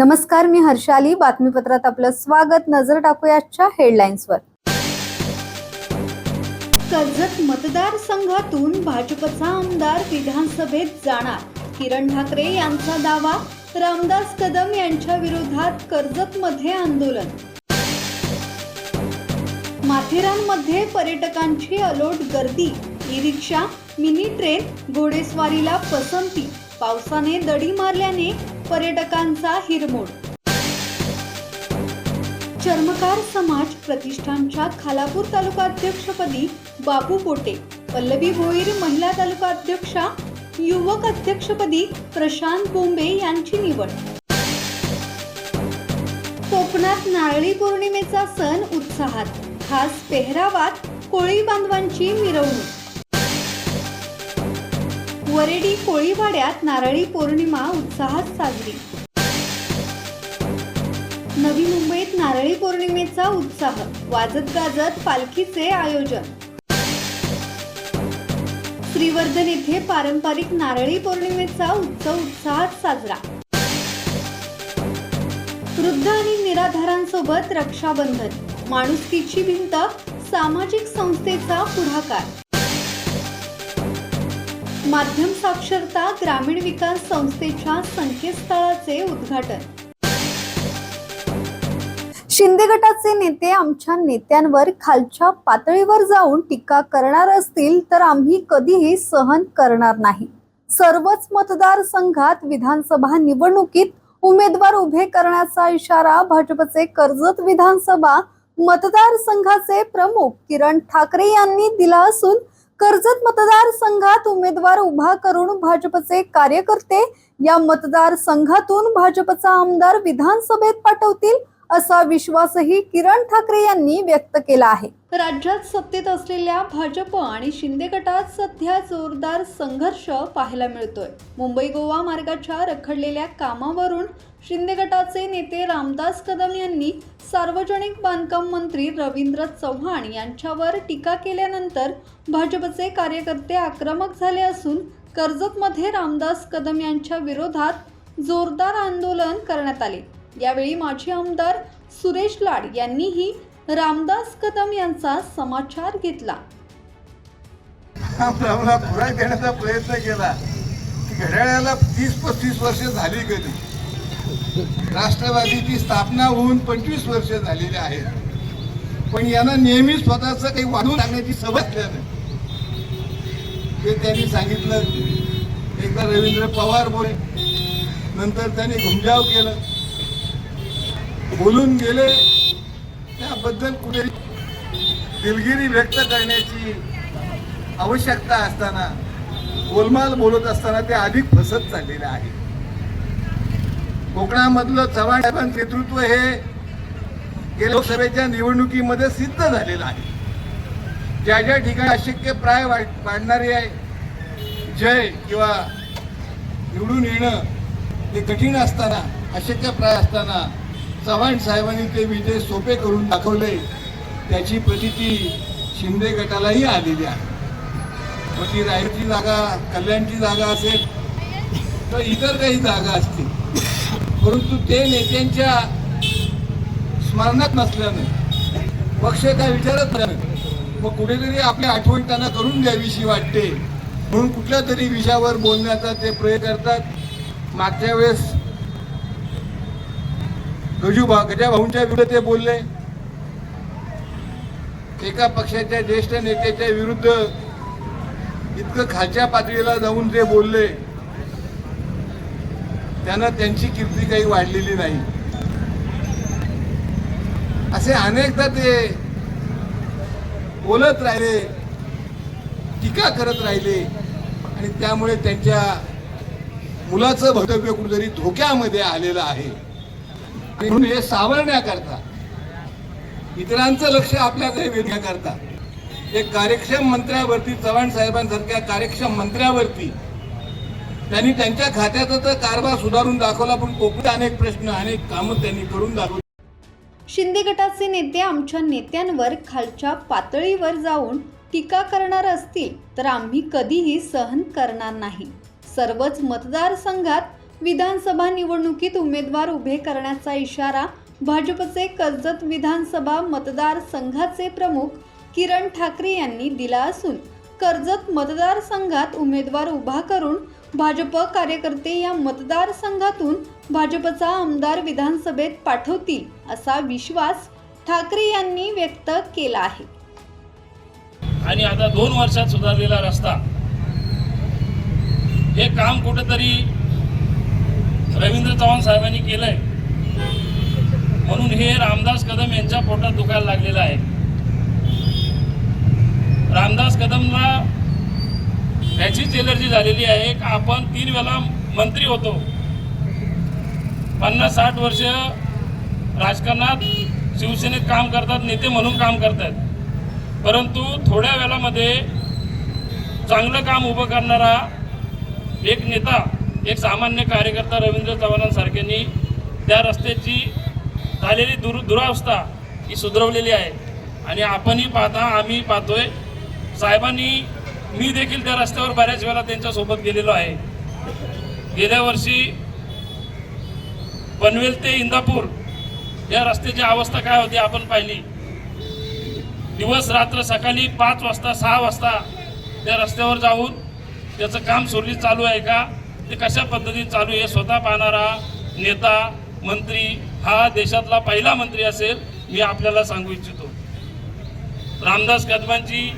नमस्कार मी हर्षाली बातमीपत्रात आपलं स्वागत. नजर टाकूयाच्या हेडलाईन्सवर. कर्जत मतदारसंघातून भाजपचा आमदार विधानसभेत जाणार. किरण ठाकरे यांचा दावा रामदास कदम यांच्या विरोधात कर्जतमध्ये आंदोलन. माथेरानमध्ये पर्यटकांची अलोट गर्दी ई रिक्षा मिनी ट्रेन घोडेस्वारीला पसंती पावसाने दडी मारल्याने पर्यटकांचा हिरमोड. चर्मकार समाज प्रतिष्ठानच्या खालापूर तालुका अध्यक्षपदी बापू पोटे पल्लवी भोईर महिला तालुका अध्यक्षा युवक अध्यक्षपदी प्रशांत बोंबे यांची निवड. कोकणात नारळी पौर्णिमेचा सण उत्साहात खास पेहरावात कोळी बांधवांची मिरवणूक. वरेडी कोळीवाड्यात नारळी पौर्णिमा उत्साहात साजरी. नवी मुंबईत नारळी पौर्णिमेचा उत्साह वाजत गाजत पालखीचे आयोजन. श्रीवर्धन येथे पारंपरिक नारळी पौर्णिमेचा उत्सव उत्साहात साजरा. वृद्ध आणि निराधारांसोबत रक्षाबंधन माणुसकीची भिंत सामाजिक संस्थेचा पुढाकार. माध्यम साक्षरता ग्रामीण विकास संस्थेच्या संकेतस्थळाचे उद्घाटन. शिंदे गटाचे नेते आमच्या नेत्यांवर खालच्या पातळीवर जाऊन टीका करणार असतील तर आम्ही कधीही सहन करणार नाही. सर्वच मतदारसंघात विधानसभा निवडणुकीत उमेदवार उभे करण्याचा इशारा भाजपचे कर्जत विधानसभा मतदारसंघाचे प्रमुख किरण ठाकरे यांनी दिला असून कर्जत मतदारसंघात उमेदवार उभा करून भाजपचे कार्यकर्ते या मतदारसंघातून भाजपचा आमदार विधानसभेत पाठवतील असा विश्वासही किरण ठाकरे यांनी व्यक्त केला आहे. राज्यात सत्तेत असलेल्या भाजप आणि शिंदे गटात सध्या जोरदार संघर्ष पाहायला मिळतोय. मुंबई गोवा मार्गाच्या रखडलेल्या कामावरून शिंदे गटाचे नेते रामदास कदम यांनी सार्वजनिक बांधकाम मंत्री रवींद्र चव्हाण यांच्यावर टीका केल्यानंतर भाजपचे कार्यकर्ते आक्रमक झाले असून कर्जतमध्ये रामदास कदम यांच्या विरोधात जोरदार आंदोलन करण्यात आले. यावेळी माजी आमदार सुरेश लाड यांनीही रामदास कदम यांचा समाचार घेतला. देण्याचा प्रयत्न केला. घड्याळाला तीस पस्तीस वर्ष झाली गेली राष्ट्रवादीची स्थापना होऊन पंचवीस वर्ष झालेली आहेत पण यांना नेहमी स्वतःच काही वाढून टाकण्याची सवय असल्यानं ते त्यांनी सांगितलं. एकदा रवींद्र पवार बोले नंतर त्यांनी घुमजाव केलं. बोलून गेले. त्याबद्दल कुठे दिलगिरी व्यक्त करण्याची आवश्यकता असताना गोलमाल बोलत असताना ते अधिक फसत चाललेलं आहे कोकणामधलं चव्हाण साहेबांचं नेतृत्व हे लोकसभेच्या निवडणुकीमध्ये सिद्ध झालेलं आहे. ज्या ज्या ठिकाणी अशक्य प्राय वाढ- वाढणारी आहे जय किंवा निवडून येणं हे कठीण असताना अशक्य प्राय असताना चव्हाण साहेबांनी ते विजय सोपे करून दाखवले त्याची प्रचिती शिंदे गटालाही आलेली आहे. मग ती रायची जागा कल्याणची जागा असेल तर इतर काही जागा असतील. परंतु ते नेत्यांच्या स्मरणात नसल्यानं पक्ष काय विचारत नाही. मग कुठेतरी आपली आठवण त्यांना करून द्यावीशी वाटते. म्हणून कुठल्या तरी विषयावर बोलण्याचा ते प्रयत्न करतात. मागच्या वेळेस गजूबा गजाभाऊंच्या गजा भाऊंच्या विरुद्ध ते बोलले. एका पक्षाच्या ज्येष्ठ नेत्याच्या विरुद्ध इतकं खालच्या पातळीला जाऊन ते बोलले. त्यांना त्यांची कीर्ती काही वाढलेली नाही. असे अनेकदा ते बोलत राहिले टीका करत राहिले आणि त्यामुळे त्यांच्या मुलाचं भवितव्य कुठेतरी धोक्यामध्ये आलेलं आहे. म्हणून हे सावरण्याकरता इतरांचं लक्ष आपल्याकडे वेधण्याकरता एक कार्यक्षम मंत्र्यावरती चव्हाण साहेबांसारख्या कार्यक्षम मंत्र्यावरती त्यांनी त्यांच्या खात्याचा तर कारभार सुधारून दाखवला पण कोकणी अनेक प्रश्न अनेक कामं त्यांनी करून दाखवली. शिंदे गटाचे नेते आमच्या नेत्यांवर खालच्या पातळीवर जाऊन टीका करणार असतील तर आम्ही कधीही सहन करणार नाही. सर्वच मतदारसंघात विधानसभा निवडणुकीत उमेदवार उभे करण्याचा इशारा भाजपचे कर्जत विधानसभा मतदारसंघाचे प्रमुख किरण ठाकरे यांनी दिला असून कर्जत मतदारसंघात उमेदवार उभा करून भाजप कार्यकर्ते या मतदारसंघातून भाजपचा आमदार विधानसभेत पाठवतील असा विश्वास ठाकरे यांनी व्यक्त केला आहे. आणि आता दोन वर्षात सुधारलेला रस्ता. हे काम कुठेतरी रवींद्र चव्हाण साहेबांनी केलंय. म्हणून हे रामदास कदम यांच्या पोटात दुखायला लागलेलं आहे. रामदास कदमला ह्याचीच एलर्जी झालेली आहे का आपण तीन वेळा मंत्री होतो. पन्नास साठ वर्ष राजकारणात शिवसेनेत काम करतात नेते म्हणून काम करतात. परंतु थोड्या वेळामध्ये चांगलं काम उभं करणारा एक नेता एक सामान्य कार्यकर्ता रवींद्र चव्हाणांसारख्यांनी त्या रस्त्याची झालेली दुर दुरावस्था ही सुधरवलेली आहे. आणि आपणही पाहता आम्ही पाहतोय. साहेबांनी मी देखील त्या रस्त्यावर बऱ्याच वेळा त्यांच्यासोबत गेलेलो आहे. गेल्या वर्षी पनवेल ते इंदापूर या रस्त्याची अवस्था काय होती आपण पाहिली. दिवस रात्र सकाळी पाच वाजता सहा वाजता त्या रस्त्यावर जाऊन त्याचं काम सुरळीत चालू आहे का? ते कशा पद्धतीने चालू आहे स्वतः पाहणारा नेता मंत्री हा देशातला पहिला मंत्री असेल मी आपल्याला सांगू इच्छितो. रामदास कदमांची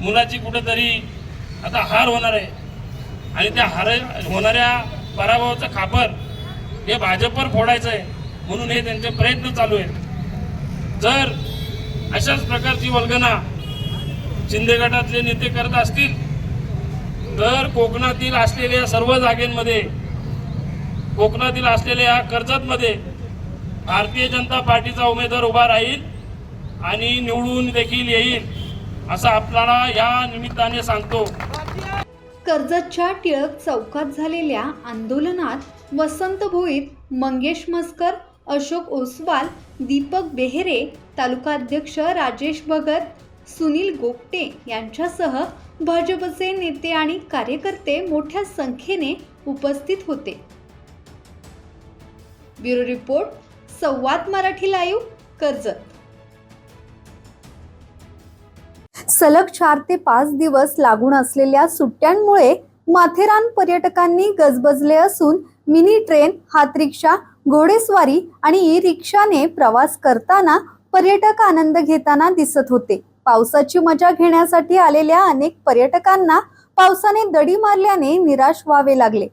मुलाची कुठेतरी आता हार होणार आहे. आणि त्या हार होणाऱ्या पराभवाचं खापर हे भाजपवर फोडायचं आहे म्हणून हे त्यांचे प्रयत्न चालू आहेत. जर अशाच प्रकारची वल्गना शिंदे गटातले नेते करत असतील तर कोकणातील असलेल्या सर्व जागेंमध्ये कोकणातील असलेल्या कर्जतमध्ये भारतीय जनता पार्टीचा उमेदवार उभा राहील आणि निवडून देखील येईल असं आपल्याला या निमित्ताने सांगतो. कर्जतच्या टिळक चौकात झालेल्या आंदोलनात वसंत भोईत मंगेश मस्कर अशोक ओसवाल दीपक बेहेरे तालुकाध्यक्ष राजेश भगत सुनील गोपटे यांच्यासह भाजपचे नेते आणि कार्यकर्ते मोठ्या संख्येने उपस्थित होते. Bureau report Samvad Marathi live Karjat. सलग चार ते पाच दिवस लागून असलेल्या सुट्ट्यांमुळे माथेरान पर्यटकांनी गजबजले असून मिनी ट्रेन हात रिक्षा घोडेस्वारी आणि ई रिक्षाने प्रवास करताना पर्यटक आनंद घेताना दिसत होते. पावसाची मजा घेण्यासाठी आलेल्या अनेक पर्यटकांना पावसाने दडी मारल्याने निराश व्हावे लागले.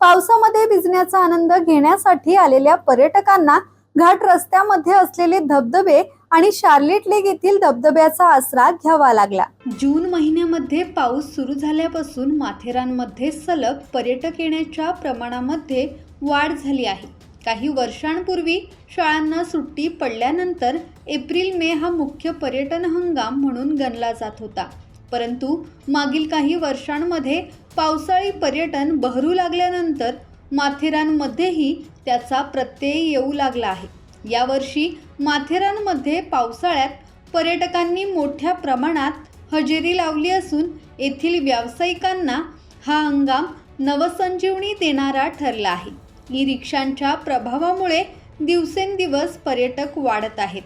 पावसामध्ये भिजण्याचा आनंद घेण्यासाठी आलेल्या पर्यटकांना घाट रस्त्यामध्ये असलेले धबधबे आणि शार्लेट लेक येथील धबधब्याचा आसरा घ्यावा लागला. जून महिन्यामध्ये पाऊस सुरू झाल्यापासून माथेरानमध्ये सलग पर्यटक येण्याच्या प्रमाणामध्ये वाढ झाली आहे. काही वर्षांपूर्वी शाळांना सुट्टी पडल्यानंतर एप्रिल मे हा मुख्य पर्यटन हंगाम म्हणून गणला जात होता. परंतु मागील काही वर्षांमध्ये पावसाळी पर्यटन बहरू लागल्यानंतर माथेरानमध्येही त्याचा प्रत्यय येऊ लागला आहे. यावर्षी माथेरानमध्ये पावसाळ्यात पर्यटकांनी मोठ्या प्रमाणात हजेरी लावली असून येथील व्यावसायिकांना हा हंगाम नवसंजीवनी देणारा ठरला आहे. ई रिक्षांच्या प्रभावामुळे दिवसेंदिवस पर्यटक वाढत आहेत.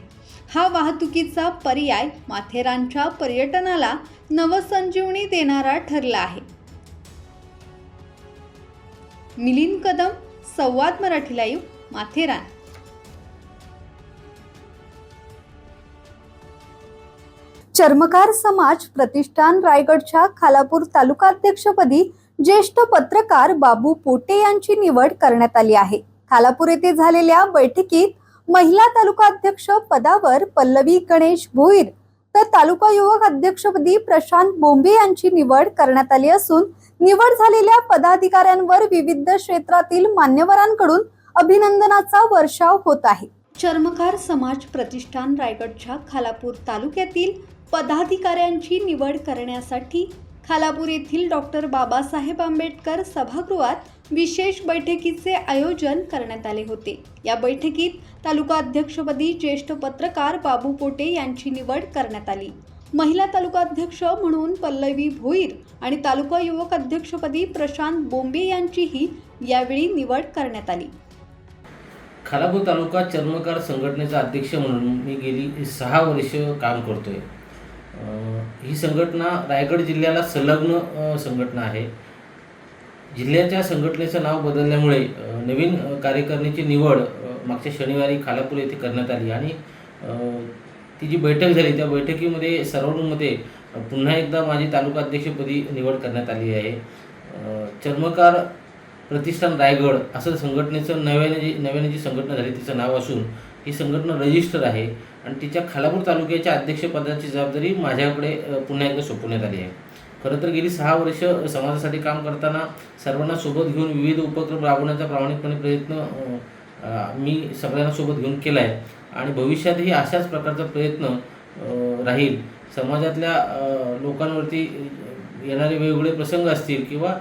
हा वाहतुकीचा पर्याय माथेरानच्या पर्यटनाला नवसंजीवनी देणारा ठरला आहे. मिलिंद कदम संवाद मराठी लाईव्ह माथेरान. चर्मकार समाज प्रतिष्ठान रायगडच्या खालापूर तालुकाध्यक्षपदी ज्येष्ठ पत्रकार बाबू पोटे यांची निवड करण्यात आली आहे. खालापूर येथे झालेल्या बैठकीत महिला तालुका अध्यक्ष पदावर पल्लवी गणेश भोईर तर तालुका युवक अध्यक्षपदी प्रशांत बोंबे यांची निवड करण्यात आली असून निवड झालेल्या पदाधिकाऱ्यांवर विविध क्षेत्रातील मान्यवरांकडून अभिनंदनाचा वर्षाव होत आहे. चर्मकार समाज प्रतिष्ठान रायगडच्या खालापूर तालुक्यातील पदाधिकाऱ्यांची निवड करण्यासाठी खालापूर येथील डॉक्टर बाबासाहेब आंबेडकर सभागृहात विशेष बैठकीचे आयोजन करण्यात आले होते. या बैठकीत तालुका अध्यक्षपदी ज्येष्ठ पत्रकार बाबू पोटे यांची निवड करण्यात आली. महिला तालुका अध्यक्ष म्हणून पल्लवी भोईर आणि तालुका युवक अध्यक्षपदी प्रशांत बोंबे यांचीही यावेळी निवड करण्यात आली. खालापूर तालुका चर्मकार संघटनेचा अध्यक्ष म्हणून मी गेली सहा वर्ष काम करतोय. ही संघटना रायगड जिल्ह्याला संलग्न संघटना आहे. जिल्ह्याच्या संघटनेचं नाव बदलल्यामुळे नवीन कार्यकारिणीची निवड मागच्या शनिवारी खालापूर येथे करण्यात आली आणि ती जी बैठक झाली त्या बैठकीमध्ये सर्वांमध्ये पुन्हा एकदा माझी तालुका अध्यक्षपदी निवड करण्यात आली आहे. चर्मकार प्रतिष्ठान रायगड असं संघटनेचं नव्याने जी नव्याने जी संघटना झाली तिचं नाव असून ही संघटना रजिस्टर आहे. आणि तिच्या खालापूर तालुक्याच्या अध्यक्षपदाची जबाबदारी माझ्याकडे पुन्हा एकदा सोपवण्यात आली आहे. खरं तर गेली सहा वर्ष समाजासाठी काम करताना सर्वांना सोबत घेऊन विविध उपक्रम राबवण्याचा प्रामाणिकपणे प्रयत्न मी सगळ्यांना सोबत घेऊन केला आहे आणि भविष्यातही अशाच प्रकारचा प्रयत्न राहील. समाजातल्या लोकांवरती येणारे वेगवेगळे प्रसंग असतील किंवा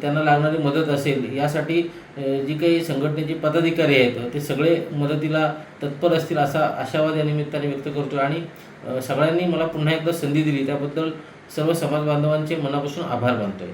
त्यांना लागणारी मदत असेल यासाठी जी काही संघटनेचे पदाधिकारी आहेत ते सगळे मदतीला तत्पर असतील असा आशावाद या निमित्ताने व्यक्त करतो आणि सगळ्यांनी मला पुन्हा एकदा संधी दिली त्याबद्दल सर्व समाज बांधवांचे मनापासून आभार मानतोय.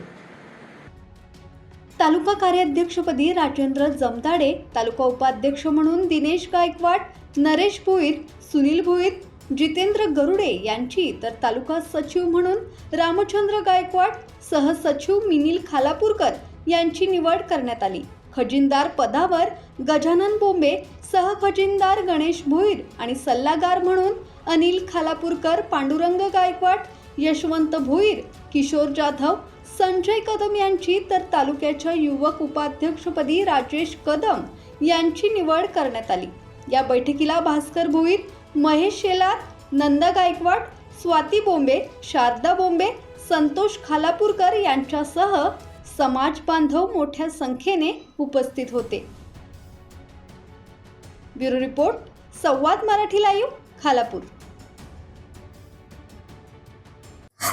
तालुका कार्याध्यक्षपदी राजेंद्र जमताडे तालुका उपाध्यक्ष म्हणून दिनेश गायकवाड नरेश भोईर सुनील भोईर जितेंद्र गरुडे यांची तर तालुका सचिव म्हणून रामचंद्र गायकवाड सहसचिव मिनिल खालापूरकर यांची निवड करण्यात आली. खजिनदार पदावर गजानन बोंबे सहखजिनदार गणेश भोईर आणि सल्लागार म्हणून अनिल खालापूरकर पांडुरंग गायकवाड यशवंत भोईर किशोर जाधव संजय कदम यांची तर तालुक्याच्या युवक उपाध्यक्षपदी राजेश कदम यांची निवड करण्यात आली. या बैठकीला भास्कर भोईर महेश शेलार नंद गायकवाड स्वाती बोंबे शारदा बोंबे संतोष खालापूरकर यांच्यासह समाज बांधव मोठ्या संख्येने उपस्थित होते. Bureau report Samvad Marathi live Khalapur.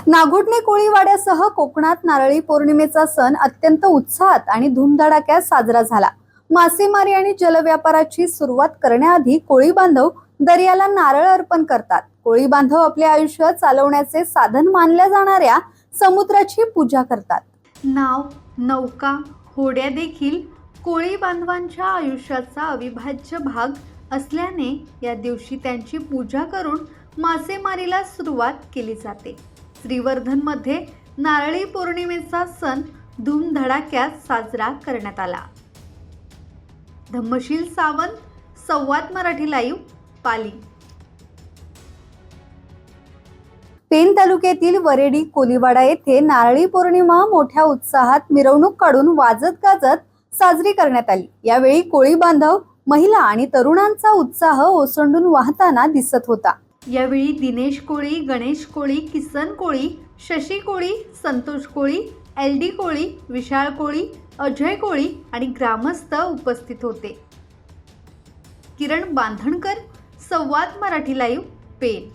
Nagothane कोळीवाड्यासह कोकणात नारळी पौर्णिमेचा सण अत्यंत उत्साहात आणि धूमधडाक्यात साजरा झाला. मासेमारी आणि जलव्यापाराची सुरुवात करण्याआधी कोळी बांधव दर्याला नारळ अर्पण करतात. कोळी बांधव आपले आयुष्य चालवण्याचे साधन मानल्या जाणाऱ्या समुद्राची पूजा करतात. नाव नौका होड्या देखील कोळी बांधवांच्या आयुष्याचा अविभाज्य भाग असल्याने या दिवशी त्यांची पूजा करून मासेमारीला सुरुवात केली जाते. श्रीवर्धनमध्ये नारळी पौर्णिमेचा सण धूमधडाक्यात साजरा करण्यात आला. धम्मशील सावंत संवाद मराठी लाईव्ह पाली. पेन तालुक्यातील वरेडी कोलीवाडा येथे नारळी पौर्णिमा मोठ्या उत्साहात मिरवणूक काढून वाजत गाजत साजरी करण्यात आली. यावेळी कोळी बांधव महिला आणि तरुणांचा उत्साह ओसंडून वाहताना दिसत होता. यावेळी दिनेश कोळी गणेश कोळी किसन कोळी शशी कोळी संतोष कोळी एल डी कोळी विशाळ कोळी अजय कोळी आणि ग्रामस्थ उपस्थित होते. किरण बांधणकर संवाद मराठी लाईव्ह पेन.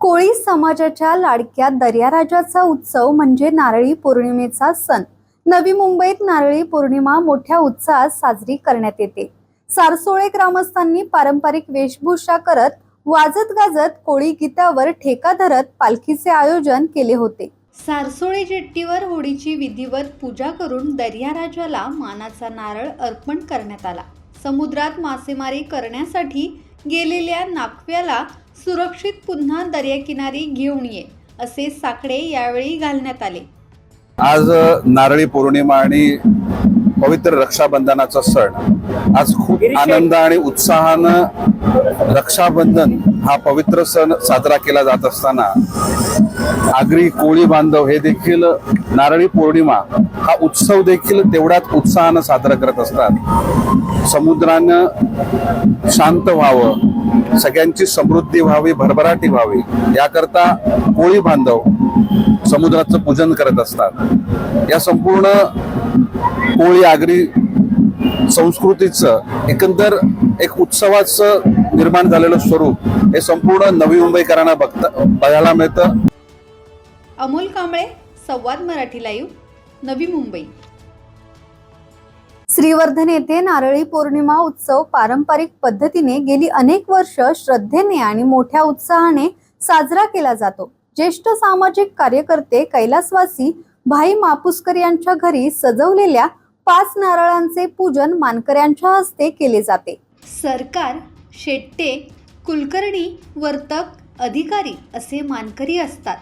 कोळी समाजाच्या लाडक्या दर्याराजाचा उत्सव म्हणजे नारळी पौर्णिमेचा सण. नवी मुंबईत नारळी पौर्णिमा मोठ्या उत्साहात साजरी करण्यात येते. सारसोळे ग्रामस्थांनी पारंपरिक वेशभूषा करत वाजत गाजत कोळी गीतावर ठेका धरत पालखीचे आयोजन केले होते. सारसोळे जेट्टीवर होळीची विधिवत पूजा करून दर्याराजाला मानाचा नारळ अर्पण करण्यात आला. समुद्रात मासेमारी करण्यासाठी गेलेल्या नाकव्याला सुरक्षित पुन्हा दर्याकिनारी घेऊन ये असे साकडे यावेळी घालण्यात आले. आज नारळी पौर्णिमा आणि पवित्र रक्षाबंधनाचा सण. आज खूप आनंद आणि उत्साहानं रक्षाबंधन हा पवित्र सण साजरा केला जात असताना आगरी कोळी बांधव हे देखील नारळी पौर्णिमा हा उत्सव देखील तेवढ्याच उत्साहानं साजरा करत असतात. समुद्रानं शांत व्हावं सगळ्यांची समृद्धी व्हावी भरभराटी व्हावी. याकरता कोळी बांधव समुद्राचं पूजन करत असतात. या संपूर्ण कोळी आगरी संस्कृतीचं एकंदर एक उत्सवाचं निर्माण झालेलं स्वरूप हे संपूर्ण नवी मुंबईकरांना बघता बघायला मिळतं. अमोल कांबळे संवाद मराठी लाईव्ह नवी मुंबई. श्रीवर्धन येथे नारळी पौर्णिमा उत्सव पारंपरिक पद्धतीने गेली अनेक वर्ष श्रद्धेने आणि मोठ्या उत्साहाने साजरा केला जातो. ज्येष्ठ सामाजिक कार्यकर्ते कैलासवासी भाई मापुसकर यांच्या घरी सजवलेल्या पाच नारळांचे पूजन मानकऱ्यांच्या हस्ते केले जाते. सरकार शेट्टे कुलकर्णी वर्तक अधिकारी असे मानकरी असतात.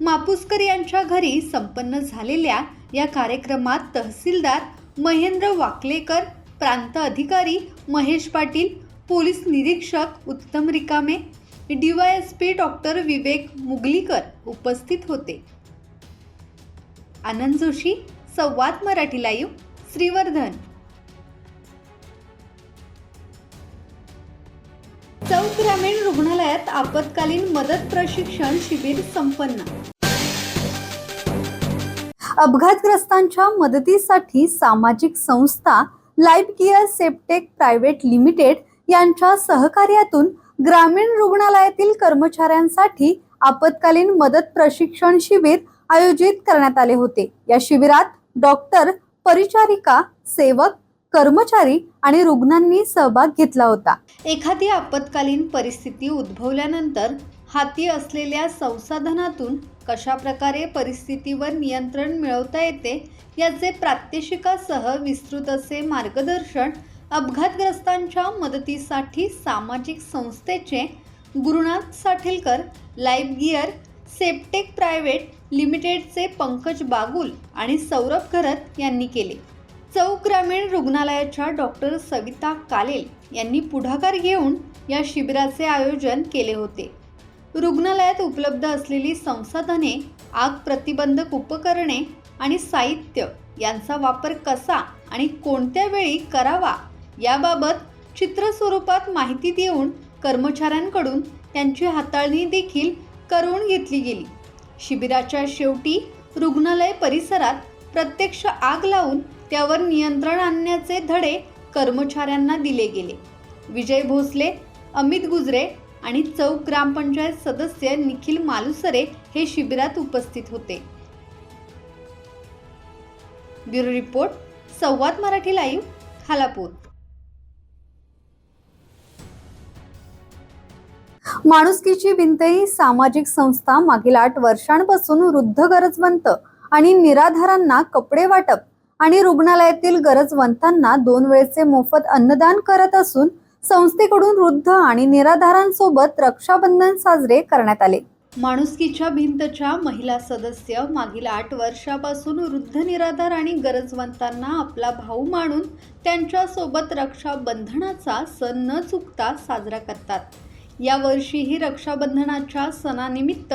मापुसकर यांच्या घरी संपन्न झालेल्या या कार्यक्रमात तहसीलदार महेंद्र वाकलेकर प्रांत अधिकारी महेश पाटील पोलीस निरीक्षक उत्तम रिकामे डीवायएसपी डॉक्टर विवेक मुगलीकर उपस्थित होते. आनंद जोशी संवाद मराठी लाईव्ह श्रीवर्धन. चौक ग्रामीण रुग्णालयात आपत्कालीन मदत प्रशिक्षण शिबिर संपन्न. अपघातग्रस्तांच्या मदतीसाठी सामाजिक संस्था life gear Septech private limited यांच्या सहकार्यातून ग्रामीण रुग्णालयातील कर्मचाऱ्यांसाठी आपत्कालीन मदत प्रशिक्षण शिबिर आयोजित करण्यात आले होते. या शिबिरात डॉक्टर परिचारिका सेवक कर्मचारी आणि रुग्णांनी सहभाग घेतला होता. एखादी आपत्कालीन परिस्थिती उद्भवल्यानंतर हाती असलेल्या संसाधनातून कशा प्रकारे परिस्थितीवर नियंत्रण मिळवता येते याचे प्रात्यक्षिकासह विस्तृत असे मार्गदर्शन अपघातग्रस्तांच्या मदतीसाठी सामाजिक संस्थेचे Gurunath Sathelkar life gear Septech private लिमिटेडचे पंकज बागुल आणि सौरभ घरत यांनी केले. चौक ग्रामीण रुग्णालयाच्या डॉक्टर सविता कालेल यांनी पुढाकार घेऊन या शिबिराचे आयोजन केले होते. रुग्णालयात उपलब्ध असलेली संसाधने आग प्रतिबंधक उपकरणे आणि साहित्य यांचा वापर कसा आणि कोणत्या वेळी करावा याबाबत चित्र स्वरूपात माहिती देऊन कर्मचाऱ्यांकडून त्यांची हाताळणी देखील करून घेतली गेली. शिबिराच्या शेवटी रुग्णालय परिसरात प्रत्यक्ष आग लावून त्यावर नियंत्रण आणण्याचे धडे कर्मचाऱ्यांना दिले गेले. विजय भोसले अमित गुजरे आणि चौक ग्रामपंचायत सदस्य निखिल मालुसरे हे शिबिरात उपस्थित होते. Bureau report Samvad Marathi live Khalapur. माणुसकीची भिंत ही सामाजिक संस्था मागील आठ वर्षांपासून वृद्ध गरजवंत आणि निराधारांना कपडे वाटप आणि रुग्णालयातील गरजवंतांना दोन वेळचे मोफत अन्नदान करत असून संस्थेकडून वृद्ध आणि निराधारांसोबत रक्षाबंधन साजरे करण्यात आले. माणुसकीच्या भिंतच्या महिला सदस्य मागील आठ वर्षापासून वृद्ध निराधार आणि गरजवंतांना आपला भाऊ मानून त्यांच्यासोबत रक्षाबंधनाचा सण न चुकता साजरा करतात. यावर्षीही रक्षाबंधनाच्या सणानिमित्त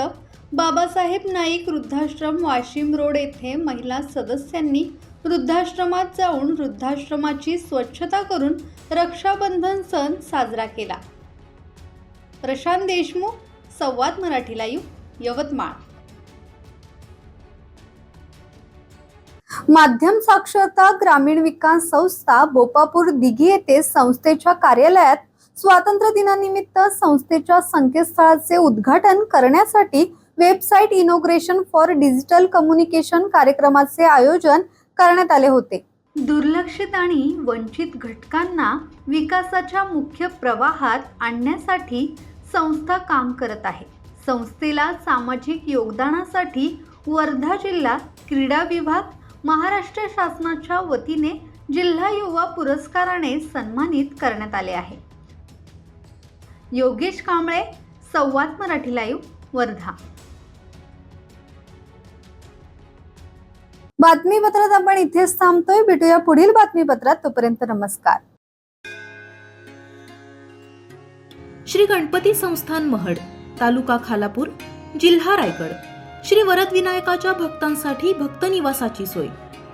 बाबासाहेब नाईक वृद्धाश्रम वाशिम रोड येथे महिला सदस्यांनी वृद्धाश्रमात जाऊन वृद्धाश्रमाची स्वच्छता करून रक्षाबंधन सण साजरा केला. प्रशांत देशमुख संवाद मराठी लाईव्ह यवतमाळ. माध्यम साक्षरता ग्रामीण विकास संस्था बोपापूर दिघी येथे संस्थेच्या कार्यालयात स्वातंत्र्य दिनानिमित्त संस्थेच्या संकेतस्थळाचे उद्घाटन करण्यासाठी website inauguration for digital communication कार्यक्रमाचे आयोजन करण्यात आले होते. दुर्लक्षित आणि वंचित घटकांना विकासाच्या मुख्य प्रवाहात आणण्यासाठी संस्था काम करत आहे. संस्थेला सामाजिक योगदानासाठी वर्धा जिल्हा क्रीडा विभाग महाराष्ट्र शासनाच्या वतीने जिल्हा युवा पुरस्काराने सन्मानित करण्यात आले आहे. योगेश कांबळे संवाद मराठी लाईव्ह वर्धा. बातमीपत्रात आपण इथेच थांबतोय. भेटूया पुढील बातमीपत्रात. तोपर्यंत नमस्कार. श्री गणपती संस्थान महड तालुका खालापूर जिल्हा रायगड. श्री वरद विनायकाच्या भक्तांसाठी भक्त निवासाची सोय.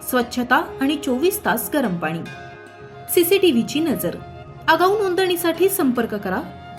स्वच्छता आणि चोवीस तास गरम पाणी. सीसीटीव्हीची नजर. आगाऊ नोंदणीसाठी संपर्क करा.